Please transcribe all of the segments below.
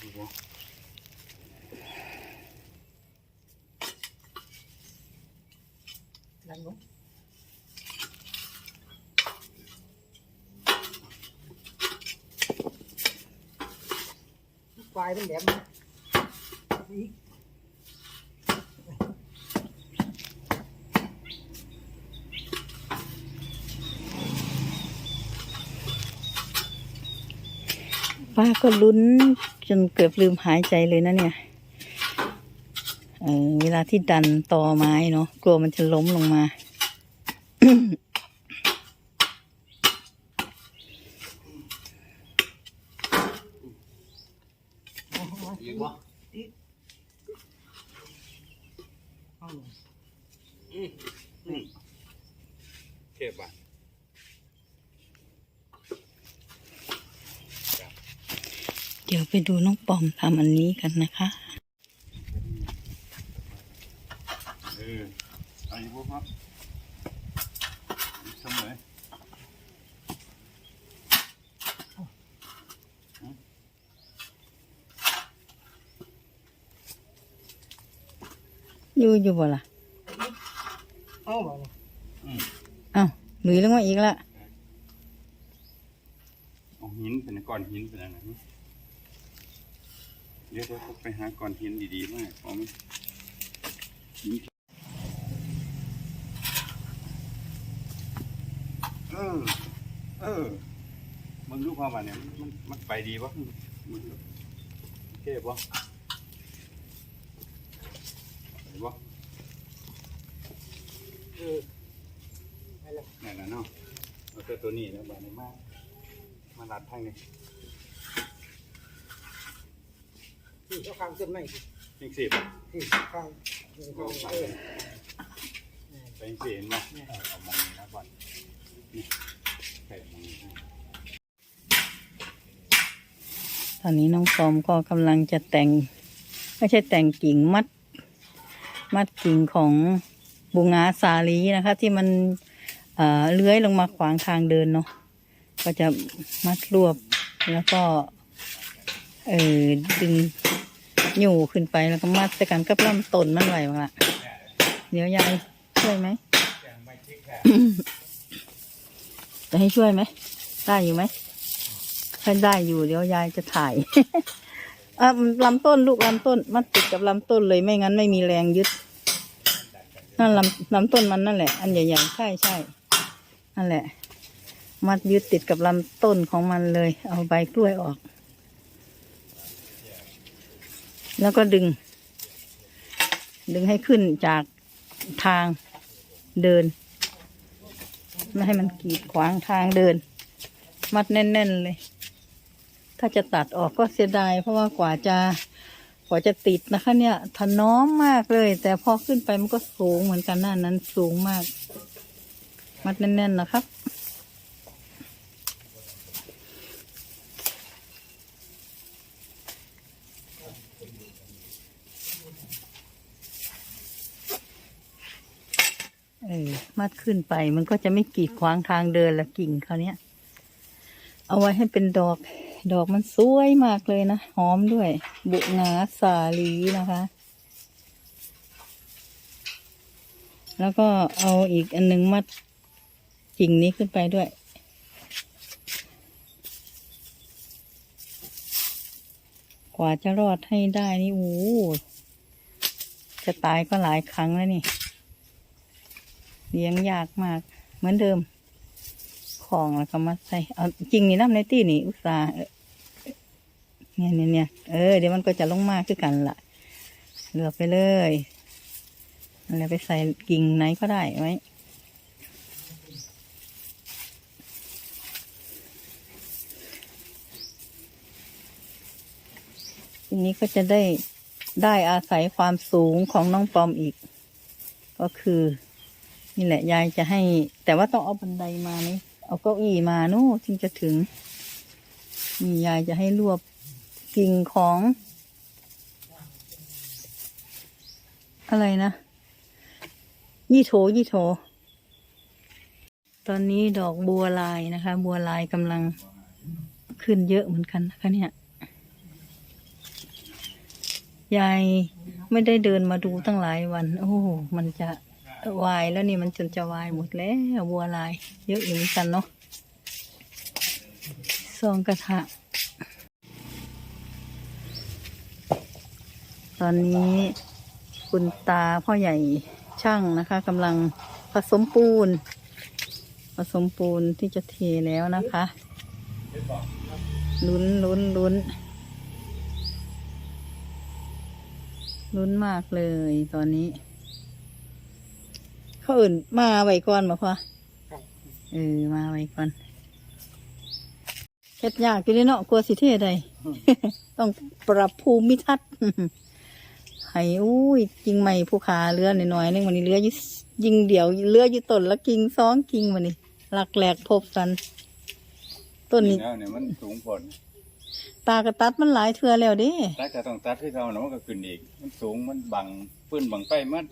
ดูบ่ดันลงควา จนเกือบลืมหายใจเลยนะเนี่ยเออเวลาที่ดันตอไม้เนาะกลัวมันจะล้มลงมาเก็บอะ ดี๋ยวไปดูน้องปอมทำอันนี้กันนะคะเออเอาอีกบ่ครับเสมออยู่อยู่บ่ล่ะเอาบ่เนี่ยอืมอ้าวหลุยลงมาอีกละเอาหินเป็นก้อนหินเป็นอะไรนะ เดี๋ยวเราไปหาก้อนหินดีๆมากพอไหมเออ เออมึงรู้ความว่าเนี่ยมันมันไปดีปะมึงโอเคปะไปปะเออไปแล้วนั่นน่ะเนาะเอาแต่ตัวนี้แล้วบานี้มากมารัดทางนี้ ที่เขาข้างต้นไม้สิยิงสิบที่ข้างเออก็ไปเออไปยิงสิเห็นไหมเออเอามองนี้นะก่อนนี่ใส่มองนี้นะตอนนี้น้องปอมก็กำลังจะแต่ง ไม่ใช่แต่งกิ่งมัด มัดกิ่งของบุงาสาลีนะคะ ที่มันเอ่อเลื้อยลงมาขวางทางเดินเนาะก็จะมัดรวบแล้วก็ เออดึง อยู่ขึ้นไปแล้วก็มัดใส่กันกับลำต้นมันไว้บ้างละเดี๋ยวยายช่วยไหมจะให้ช่วยไหมได้อยู่ไหมถ้าได้อยู่เดี๋ยวยายจะถ่ายอะลำต้นลูกลำต้น มันติดกับลำต้นเลยไม่งั้นไม่มีแรงยึดนั่นลำลำต้นมันนั่นแหละ อันใหญ่ๆใช่ใช่นั่นแหละ มัดยึดติดกับลำต้นของมันเลย เอาใบกล้วยออก แล้วก็ดึง ดึงให้ขึ้นจากทางเดิน ไม่ให้มันกีดขวางทางเดิน มัดแน่น ๆ เลย ถ้าจะตัดออกก็เสียดาย เพราะว่ากว่าจะกว่าจะติดนะคะ เนี่ยถนอมมากเลย แต่พอขึ้นไปมันก็สูงเหมือนกันหน้านั้นสูงมาก มัดแน่น ๆ นะครับ มัดขึ้นไป มันก็จะไม่กีดขวางทางเดินละกิ่งเขาเนี้ย เอาไว้ให้เป็นดอก ดอกมันสวยมากเลยนะหอมด้วย บุงาสาลีนะคะ แล้วก็เอาอีกอันหนึงมัดกิ่งนี้ขึ้นไปด้วยกว่าจะรอดให้ได้นี่โอ้จะตายก็หลายครั้งแล้วนี่ เลี้ยงยากมาก เหมือนเดิม ของแล้วก็มาใส่เอาจริงนี่น้ำในตี้นี่ อุตส่าห์เนี่ยเนี่ยเนี่ยเออเดี๋ยวมันก็จะลงมาคือกันละ่ะเลือกไปเลยอะไรไปใส่กิ่งไหนก็ได้ไหมทีนี้ก็จะได้ได้อาศัยความสูงของน้องปอมอีก ก็คือ นี่แหละยายจะให้ แต่ว่าต้องเอาบันไดมานี่เอาเก้าอี้มานู่ถึงจะถึง นี่ยายจะให้รวบกิ่งของ อะไรนะ ยี่โถยี่โถ ตอนนี้ดอกบัวลายนะคะ บัวลายกำลังขึ้นเยอะเหมือนกันนะคะเนี่ยยายไม่ได้เดินมาดูตั้งหลายวัน โอ้โหมันจะ วายแล้วนี่มันจนจะวายหมดแล้วบัวลาย เยอะอยู่เหมือนกันเนาะซองกระทะ ตอนนี้คุณตาพ่อใหญ่ช่างนะคะกำลังผสมปูน ผสมปูนที่จะเทแล้วนะคะลุ้นลุ้นลุ้นลุ้นมากเลยตอนนี้ เขาอื่นมาไว้ก่อนมาพ่อครับเออมาไว้ก่อนเฮ็ดยากอยู่เลยเนาะกลัวสิเทใด ต้องปรับภูมิทัศน์ ให้อุ้ยกิ่งใหม่ผู้ขาเรือหน่อยๆนึงวันนี้เรืออยู่ยิงเดี่ยวเรืออยู่ต้นละกิ่งสองกิ่งวันนี้หลักแหลกพบกัน ต้นนี้แล้วเนี่ยมันสูงผลตากระตัดมันหลายเทือแล้วเด้ ตัดก็ต้องตัดให้เขาเนาะมันก็ขึ้นอีก มันสูงมันบังปื้นบังไปมัน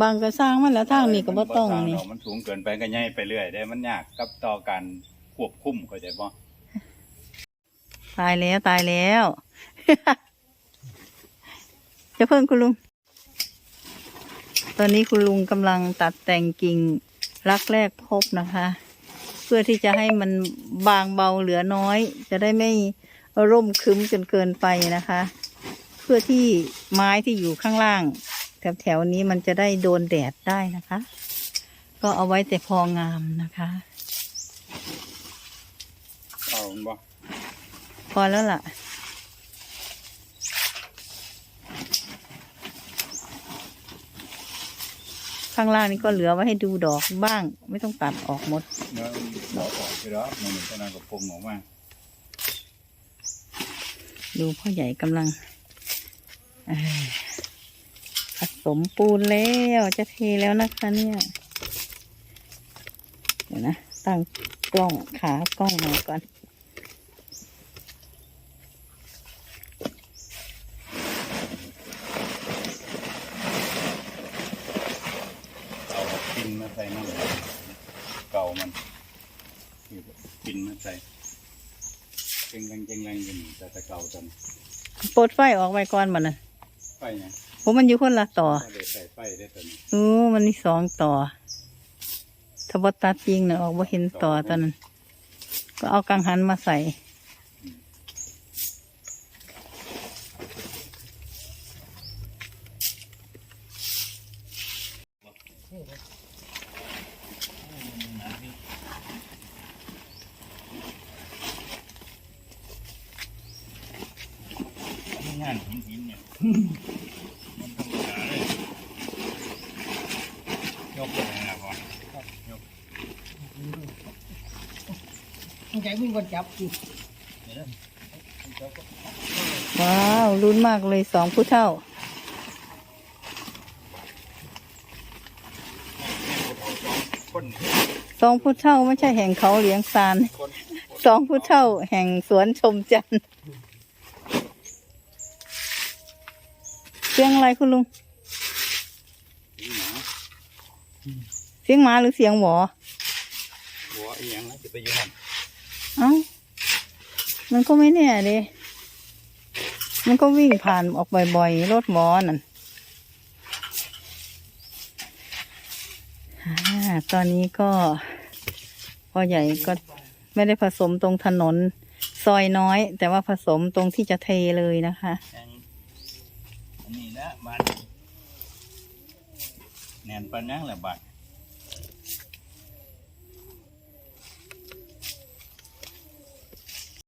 บางก็สร้างมันแล้วทางนี้ก็บ่ต้องมันี่สร้าดกมันสูงเกินไปก็ใหญ่ไปเรื่อยได้มันยากกับต่อการควบคุมเข้าใจบ่ตายแล้วตายแล้ว จะเพิ่งคุณลุง ตอนนี้คุณลุงกำลังตัดแต่งกิ่งรักแรกพบนะคะ เพื่อที่จะให้มันบางเบาเหลือน้อย จะได้ไม่ร่มครึ้มจนเกินไปนะคะ เพื่อที่ไม้ที่อยู่ข้างล่าง แถวแถวๆนี้มันจะได้โดนแดดได้นะคะ ก็เอาไว้แต่พองามนะคะเอามันบ่พอแล้วล่ะข้างล่างนี่ก็เหลือไว้ให้ดูดอกบ้าง ไม่ต้องตัดออกหมดเนื้อมันบ่ออกไปแล้วมันนี่เท่านั้นก็ปรุงออกมาดูพ่อใหญ่กำลังเอ่อผ สมปูนแล้วจะเทแล้วนะคะเนี่ยเดี๋ยวนะตั้งกล้องขากล้องหน่อยก่อน เอาปินมาใส่น้ำเก่ามันนี่ปินมาใส่เจงแรงเจงแรงกันแต่แต่เก่าจนปลดไฟออกไปก่อนมันนะไฟเนี่ย ผมมันอยู่คนละต่อก็ได้ใส่ไฟได้ตอนนี้โอ้มันมีสองต่อถ้าบตัดจริงนะออกว่าเห็นต่อตอนนั้น ก็เอากังหันมาใส่งานหินหินเนี่ยมันธรรมดาเลย ยกไปนะพ่อยกใจมึงก็จับอยู่เดี๋ยวนะยกก็ว้าวลุ้นมากเลยสองผู้เท่าคนสองผู้เท่าไม่ใช่แห่งเขาเลี้ยงซานคนสองผู้เท่าแห่งสวนชมจันทร์เสียงอะไรคุณลุง เสียงหมาหรือเสียงหวอหัวอีหยังนะจะไปอยืนเอ้ามันก็ไม่แน่เดมันก็วิ่งผ่านออกบ่อยๆรถหมอนั่นอ่าตอนนี้ก็พ่อใหญ่ก็ไม่ได้ผสมตรงถนนซอยน้อย แต่ว่าผสมตรงที่จะเทเลยนะคะอันนี้นะบาด แน่นปานยังแหละบาด